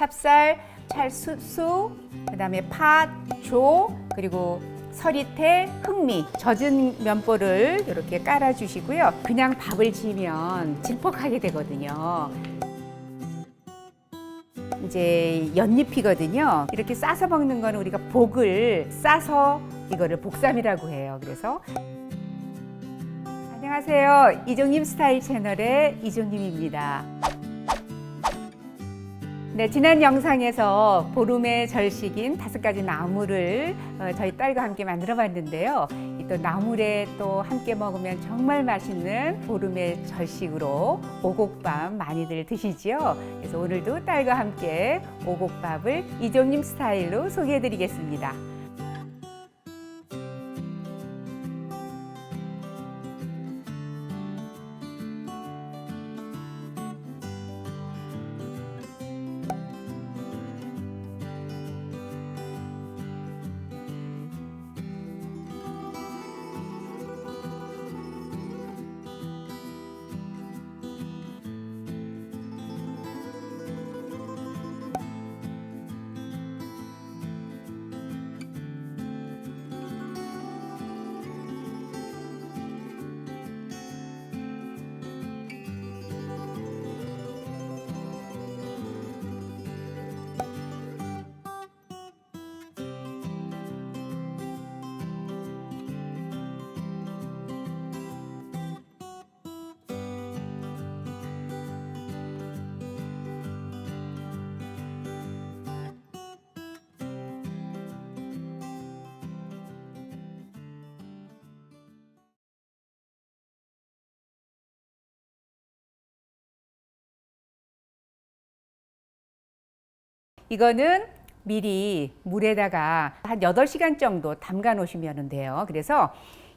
찹쌀, 찰수수, 그다음에 팥, 조, 그리고 서리태, 흑미, 젖은 면보를 이렇게 깔아주시고요. 그냥 밥을 지으면 질퍽하게 되거든요. 이제 연잎이거든요. 이렇게 싸서 먹는 거는 우리가 복을 싸서 이거를 복삼이라고 해요. 그래서 안녕하세요. 이종님 스타일 채널의 이종님입니다. 네, 지난 영상에서 보름의 절식인 다섯 가지 나물을 어, 저희 딸과 함께 만들어 봤는데요. 이또 나물에 또 함께 먹으면 정말 맛있는 보름의 절식으로 오곡밥 많이들 드시지요. 그래서 오늘도 딸과 함께 오곡밥을 이종님 스타일로 소개해 드리겠습니다. 이거는 미리 물에다가 한 8시간 정도 담가 놓으시면 돼요. 그래서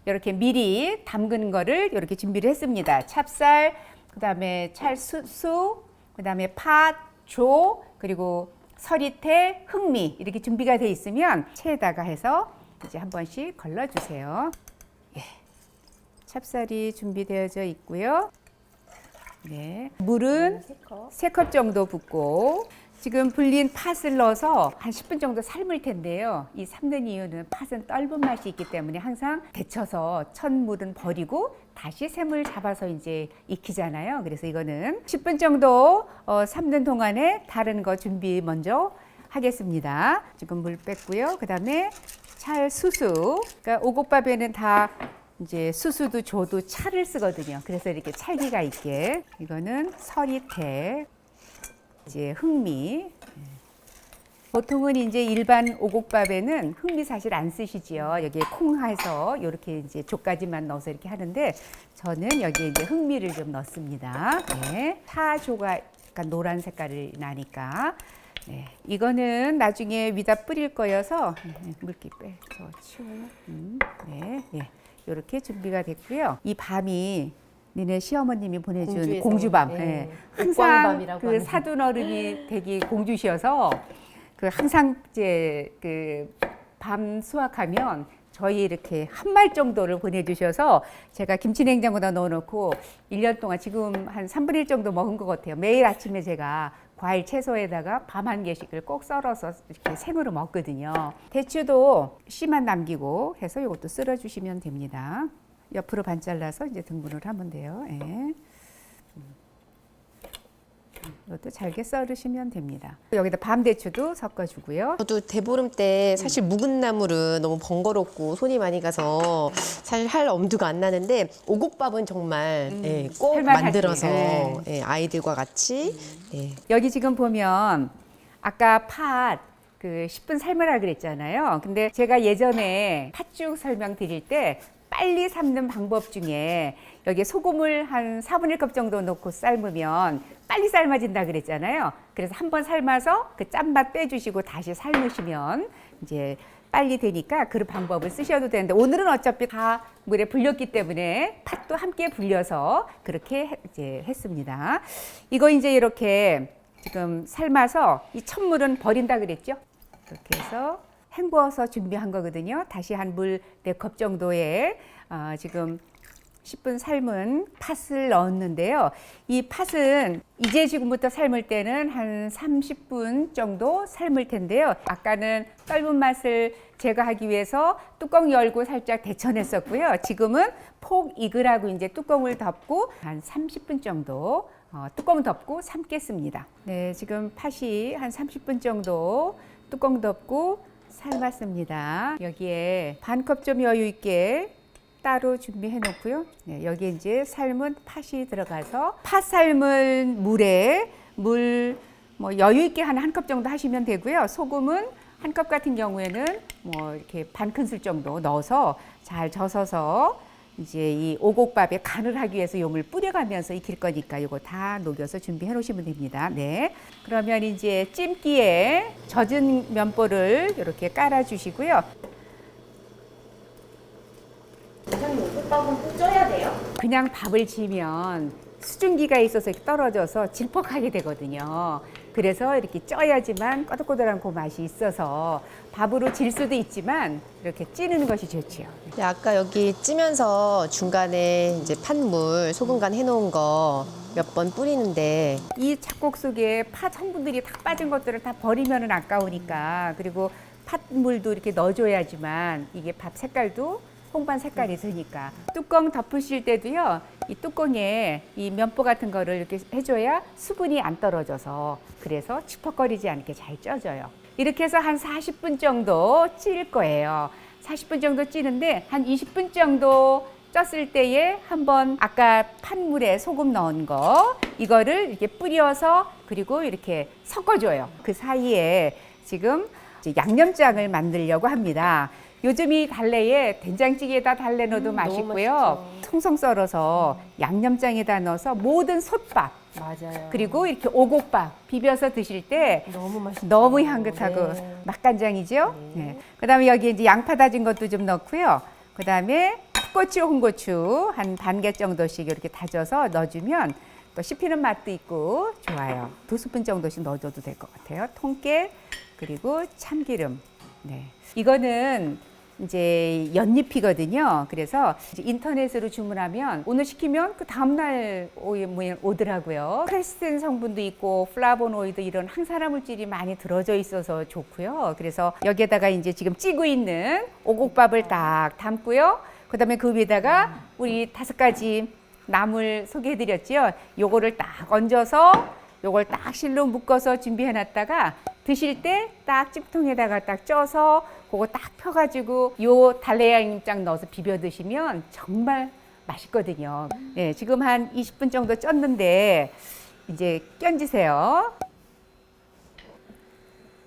이렇게 미리 담근 거를 이렇게 준비를 했습니다. 찹쌀, 그 다음에 찰수수, 그 다음에 팥, 조, 그리고 서리태, 흑미 이렇게 준비가 돼 있으면 체에다가 해서 이제 한 번씩 걸러 주세요. 예. 찹쌀이 준비되어져 있고요. 네. 물은 세컵 정도 붓고 지금 불린 팥을 넣어서 한 10분 정도 삶을 텐데요. 이 삶는 이유는 팥은 떫은 맛이 있기 때문에 항상 데쳐서 첫 물은 버리고 다시 샘을 잡아서 이제 익히잖아요. 그래서 이거는 10분 정도 어, 삶는 동안에 다른 거 준비 먼저 하겠습니다. 지금 물 뺐고요. 그 다음에 찰 수수. 그러니까 오곡밥에는 다 이제 수수도 조도 차를 쓰거든요. 그래서 이렇게 찰기가 있게 이거는 서리태, 이제 흑미. 보통은 이제 일반 오곡밥에는 흑미 사실 안 쓰시지요. 여기에 콩해서 이렇게 이제 조까지만 넣어서 이렇게 하는데 저는 여기에 이제 흑미를 좀 넣습니다. 네. 타조가 약간 노란 색깔이 나니까. 네. 이거는 나중에 위다 뿌릴 거여서 네, 물기 빼서 치워. 음, 네. 예. 이렇게 준비가 됐고요. 이 밤이 니네 시어머님이 보내준 공주에서, 공주밤. 네. 예. 항상 옥광밤이라고 그. 사돈 어른이 되게 공주셔서 그 항상 이제 그 밤 수확하면 저희 이렇게 한 말 정도를 보내주셔서 제가 김치냉장고다 넣어놓고 1년 동안 지금 한 3분의 1 정도 먹은 것 같아요. 매일 아침에 제가 과일 채소에다가 밤 한 개씩을 꼭 썰어서 이렇게 생으로 먹거든요. 대추도 씨만 남기고 해서 이것도 쓸어주시면 됩니다. 옆으로 반 잘라서 이제 등분을 하면 돼요. 예. 이것도 잘게 썰으시면 됩니다. 여기다 밤대추도 섞어주고요. 저도 대보름 때 사실 묵은 나물은 너무 번거롭고 손이 많이 가서 사실 할 엄두가 안 나는데 오곡밥은 정말 예, 꼭 할만하지. 만들어서 네. 예, 아이들과 같이 예, 여기 지금 보면 아까 팥 그 10분 삶으라 그랬잖아요. 근데 제가 예전에 팥죽 설명 드릴 때 빨리 삶는 방법 중에 여기에 소금을 한 4분의 1컵 정도 넣고 삶으면 빨리 삶아진다 그랬잖아요. 그래서 한 번 삶아서 그 짠맛 빼주시고 다시 삶으시면 이제 빨리 되니까 그 방법을 쓰셔도 되는데 오늘은 어차피 다 물에 불렸기 때문에 팥도 함께 불려서 그렇게 해- 이제 했습니다. 이거 이제 이렇게 지금 삶아서 이 첫물은 버린다 그랬죠? 이렇게 해서 헹구어서 준비한 거거든요. 다시 한물네컵 정도의 어, 지금 10분 삶은 팥을 넣었는데요. 이 팥은 이제 지금부터 삶을 때는 한 30분 정도 삶을 텐데요. 아까는 떫은 맛을 제거하기 위해서 뚜껑 열고 살짝 데쳐냈었고요. 지금은 폭 익으라고 이제 뚜껑을 덮고 한 30분 정도 어, 뚜껑 덮고 삶겠습니다. 네, 지금 팥이 한 30분 정도 뚜껑 덮고 삶았습니다. 여기에 반 컵 좀 여유 있게 따로 준비해 놓고요. 네, 여기 이제 삶은 팥이 들어가서 팥 삶은 물에 물 뭐 여유 있게 한 한 컵 정도 하시면 되고요. 소금은 한 컵 같은 경우에는 뭐 이렇게 반 큰술 정도 넣어서 잘 젖어서 이제 이 오곡밥에 간을 하기 위해서 요물 뿌려가면서 익힐 거니까 요거 다 녹여서 준비해 놓으시면 됩니다. 네. 그러면 이제 찜기에 젖은 면보를 이렇게 깔아 주시고요. 그냥 밥을 지면 수증기가 있어서 이렇게 떨어져서 질퍽하게 되거든요. 그래서 이렇게 쪄야지만 꼬들꼬들한 그 맛이 있어서 밥으로 질 수도 있지만 이렇게 찌는 것이 좋지요. 네, 아까 여기 찌면서 중간에 이제 팥물 소금 간 해놓은 거 몇 번 뿌리는데 이 잡곡 속에 팥 성분들이 다 빠진 것들을 다 버리면은 아까우니까 그리고 팥물도 이렇게 넣어줘야지만 이게 밥 색깔도 홍반 색깔이 드니까. 뚜껑 덮으실 때도요 이 뚜껑에 이 면보 같은 거를 이렇게 해줘야 수분이 안 떨어져서 그래서 치퍽거리지 않게 잘 쪄져요. 이렇게 해서 한 40분 정도 찔 거예요. 40분 정도 찌는데 한 20분 정도 쪘을 때에 한번 아까 팥물에 소금 넣은 거 이거를 이렇게 뿌려서 그리고 이렇게 섞어줘요. 그 사이에 지금 양념장을 만들려고 합니다. 요즘 이 달래에 된장찌개에다 달래 넣어도 음, 맛있고요. 송송 썰어서 양념장에다 넣어서 모든 솥밥 맞아요. 그리고 이렇게 오곡밥 비벼서 드실 때 너무 맛있죠. 너무 향긋하고 네. 맛간장이죠. 네. 그다음에 여기 이제 양파 다진 것도 좀 넣고요. 그다음에 풋고추, 홍고추 한 반 개 정도씩 이렇게 다져서 넣어주면 또 씹히는 맛도 있고 좋아요. 두 스푼 정도씩 넣어줘도 될 것 같아요. 통깨 그리고 참기름. 네. 이거는 이제 연잎이거든요. 그래서 인터넷으로 주문하면 오늘 시키면 그 다음날 오- 오더라고요. 크레스틴 성분도 있고 플라보노이드 이런 항산화 물질이 많이 들어져 있어서 좋고요. 그래서 여기에다가 이제 지금 찌고 있는 오곡밥을 딱 담고요. 그다음에 그 위에다가 우리 다섯 가지 나물 소개해드렸지요. 요거를 딱 얹어서 요걸 딱 실로 묶어서 준비해 놨다가 드실 때 딱 찜통에다가 딱 쪄서 그거 딱 펴가지고 요 달래양장 넣어서 비벼 드시면 정말 맛있거든요. 네, 지금 한 20분 정도 쪘는데 이제 견지세요.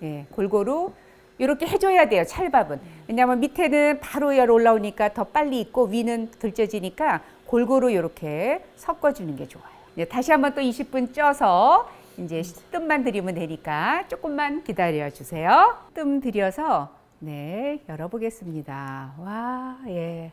예, 골고루 이렇게 해줘야 돼요. 찰밥은. 왜냐하면 밑에는 바로 열 올라오니까 더 빨리 익고 위는 들쪄지니까 골고루 이렇게 섞어주는 게 좋아요. 네, 다시 한번 또 20분 쪄서 이제 뜸만 들이면 되니까 조금만 기다려 주세요. 뜸 들여서 네 열어보겠습니다. 와 예.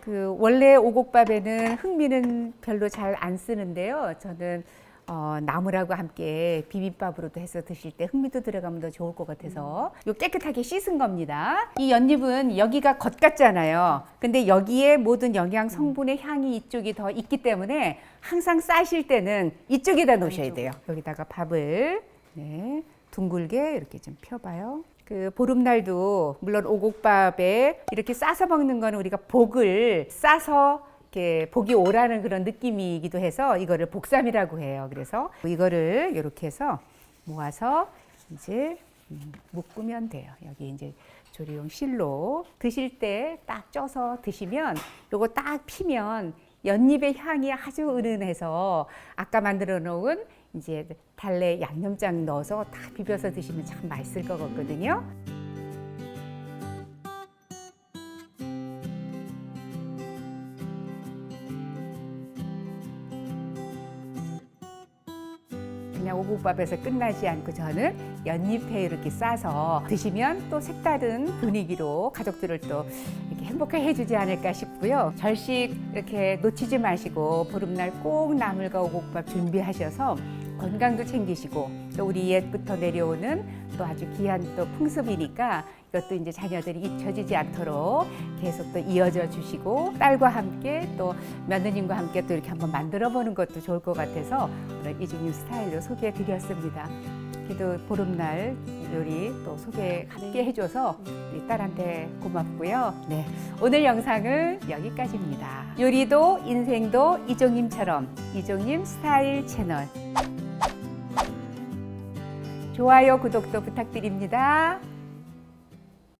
그 원래 오곡밥에는 흑미는 별로 잘 안 쓰는데요. 저는 어, 나물하고 함께 비빔밥으로도 해서 드실 때 흑미도 들어가면 더 좋을 것 같아서 요 깨끗하게 씻은 겁니다. 이 연잎은 여기가 겉 같잖아요. 근데 여기에 모든 영양 성분의 향이 이쪽이 더 있기 때문에 항상 싸실 때는 이쪽에다 놓으셔야 돼요. 여기다가 밥을 네, 둥글게 이렇게 좀 펴봐요. 그 보름날도 물론 오곡밥에 이렇게 싸서 먹는 거는 우리가 복을 싸서 이렇게 복이 오라는 그런 느낌이기도 해서 이거를 복삼이라고 해요. 그래서 이거를 이렇게 해서 모아서 이제 음, 묶으면 돼요. 여기 이제 조리용 실로 드실 때 딱 쪄서 드시면 요거 딱 피면 연잎의 향이 아주 은은해서 아까 만들어 놓은 이제 달래 양념장 넣어서 딱 비벼서 드시면 참 맛있을 것 같거든요. 그냥 오곡밥에서 끝나지 않고 저는 연잎에 이렇게 싸서 드시면 또 색다른 분위기로 가족들을 또 이렇게 행복하게 해주지 않을까 싶고요. 절식 이렇게 놓치지 마시고 보름날 꼭 나물과 오곡밥 준비하셔서 건강도 챙기시고 또 우리 옛부터 내려오는 또 아주 귀한 또 풍습이니까 이것도 이제 자녀들이 잊혀지지 않도록 계속 또 이어져 주시고 딸과 함께 또 며느님과 함께 또 이렇게 한번 만들어 보는 것도 좋을 것 같아서 오늘 이중님 스타일로 소개해 드렸습니다. 그래도 보름날 요리 또 소개 함께 해줘서 우리 딸한테 고맙고요. 네. 오늘 영상은 여기까지입니다. 요리도 인생도 이종님처럼 이종님 스타일 채널. 좋아요, 구독도 부탁드립니다.